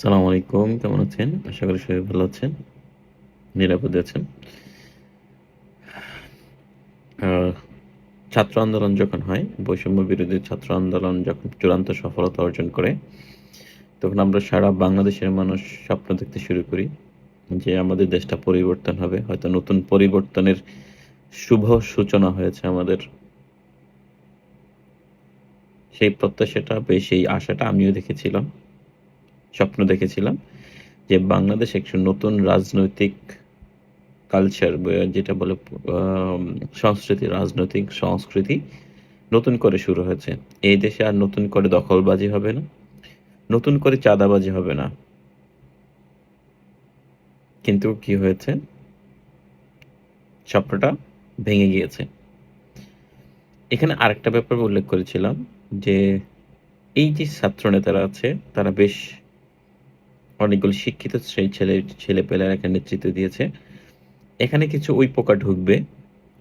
সালাম আলাইকুম, কেমন আছেন? আশা করি সবাই ভালো আছেন, নিরাপদে আছেন। ছাত্র আন্দোলন যখন হয়, বৈষম্য বিরোধী ছাত্র আন্দোলন যখন চূড়ান্ত সফলতা অর্জন করে, তখন আমরা সারা বাংলাদেশের মানুষ স্বপ্ন দেখতে শুরু করি যে আমাদের দেশটা পরিবর্তন হবে, হয়তো নতুন পরিবর্তনের শুভ সূচনা হয়েছে আমাদের। সেই প্রত্যাশাটা বা সেই আশাটা আমিও দেখেছিলাম। স্বপ্ন দেখেছিলাম যে বাংলাদেশ একটু নতুন রাজনৈতিক কালচার যেটা বলে সংস্কৃতি, রাজনৈতিক সংস্কৃতি নতুন করে শুরু হয়েছে। এই দেশে আর নতুন করে দখলবাজি হবে না, নতুন করে চাঁদাবাজি হবে না। কিন্তু কি হয়েছে? স্বপ্নটা ভেঙে গিয়েছে। এখানে আরেকটা ব্যাপার উল্লেখ করেছিলাম যে এই যে ছাত্র নেতারা আছে, তারা বেশ অনেকগুলো শিক্ষিত সেই ছেলে ছেলে পেলেরা এখানে নেতৃত্ব দিয়েছে। এখানে কিছু ওই পোকা ঢুকবে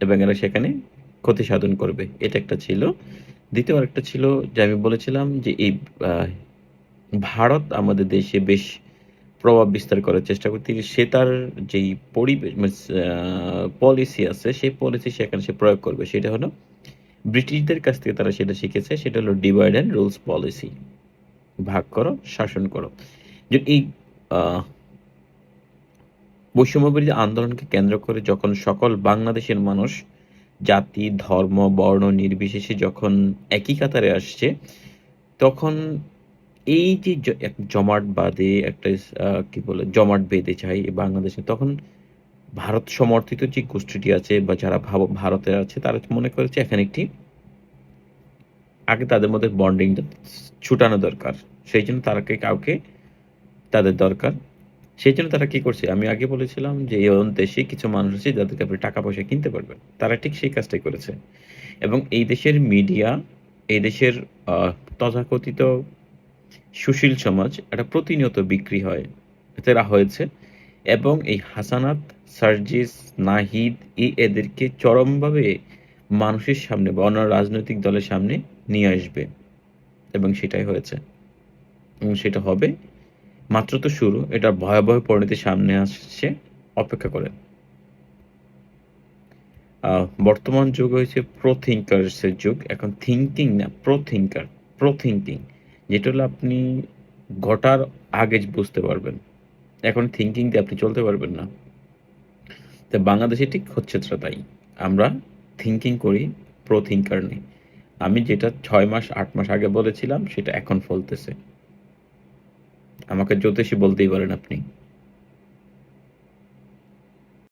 এবং এরা সেখানে ক্ষতি সাধন করবে। এটা একটা ছিল। দ্বিতীয় আরেকটা ছিল যে আমি বলেছিলাম যে এই ভারত আমাদের দেশে বেশ প্রভাব বিস্তার করার চেষ্টা করতে সে তার যেই পরিবেশ পলিসি আছে, সেই পলিসি সেখানে সে প্রয়োগ করবে। সেটা হলো ব্রিটিশদের কাছ থেকে তারা সেটা শিখেছে। সেটা হলো ডিভাইড অ্যান্ড রুলস পলিসি ভাগ করো, শাসন করো। যে এই বৈষম্যবিরোধী আন্দোলনকে কেন্দ্র করে যখন সকল বাংলাদেশের মানুষ জাতি, ধর্ম, বর্ণ নির্বিশেষে যখন একই কাতারে আসছে, তখন এই যে জমাট জমাটবাদে একটা কি বলে, জমাট বেঁধে চাই বাংলাদেশে, তখন ভারত সমর্থিত যে গোষ্ঠীটি আছে বা যারা ভারতে আছে, তারা মনে করেছে এখানে একটি, আগে তাদের মধ্যে বন্ডিংটা ছুটানো দরকার। সেই জন্য তারাকে কাউকে তাদের দরকার। সেই জন্য তারা কি করছে? আমি আগে বলেছিলাম যে, এই দেশে কিছু মানুষ আছে যাদেরকে আপনি টাকা পয়সা কিনতে পারবেন। তারা ঠিক সেই কাজটাই করেছে। এবং এই দেশের মিডিয়া, এই দেশের তথাকথিত সুশীল সমাজ এটা প্রতিনিয়ত বিক্রি হয়, এরা হয়েছে। এবং এই হাসানাত, সার্জিস, নাহিদ এই এদেরকে চরমভাবে মানুষের সামনে বা অন্য রাজনৈতিক দলের সামনে নিয়ে আসবে। এবং সেটাই হয়েছে। এবং সেটা হবে মাত্র তো শুরু এটা ভয়াবহ পরিণতি সামনে আসছে অপেক্ষা আহ, বর্তমান যুগ হয়েছে প্রো যুগ এখন থিঙ্কিং না প্রো থিঙ্কার প্রো থিঙ্কিং যেটা হলো আপনি ঘটার আগে বুঝতে পারবেন। এখন থিঙ্কিং দিয়ে আপনি চলতে পারবেন না। তো বাংলাদেশে ঠিক হচ্ছে তাই। আমরা থিঙ্কিং করি প্রো থিঙ্কার নেই। আমি যেটা ছয় মাস আট মাস আগে বলেছিলাম সেটা এখন ফলতেছে। আমাকে জ্যোতিষী বলতেই পারেন আপনি।